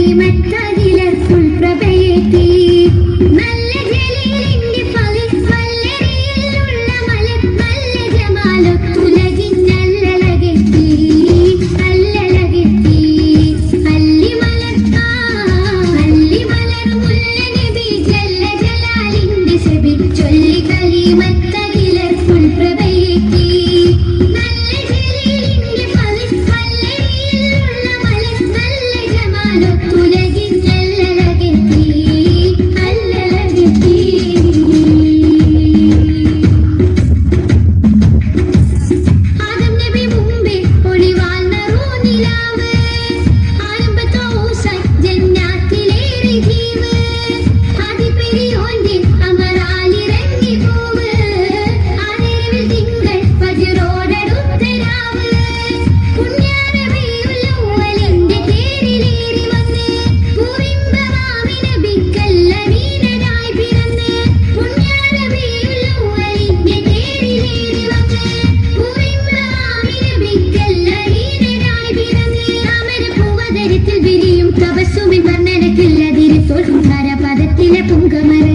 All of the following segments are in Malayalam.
श्रीमद् തപസ്സുവിമർന്നനക്കില്ലതിരെ തൊൽധാര പദത്തിലെ പുങ്കമര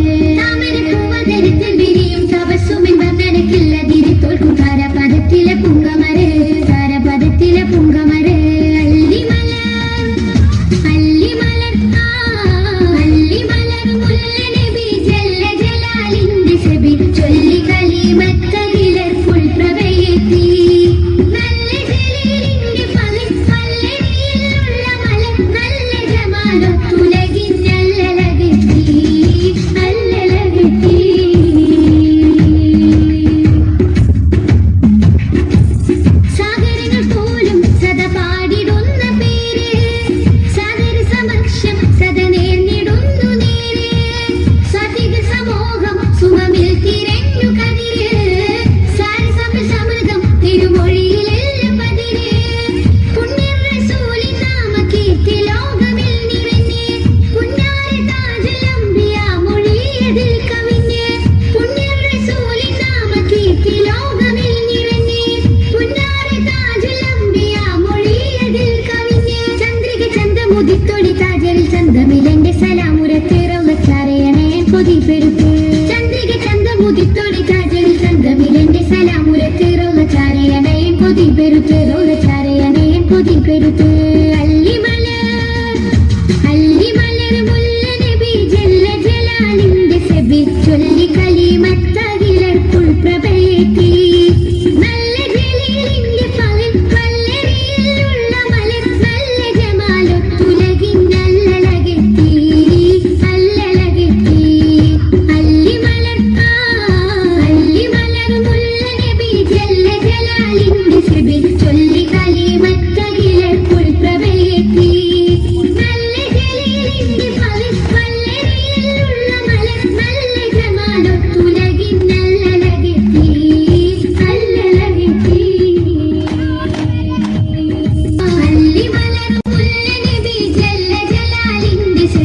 దింపెరు చెరువుల చారే అనే ఎంకు దింపెరు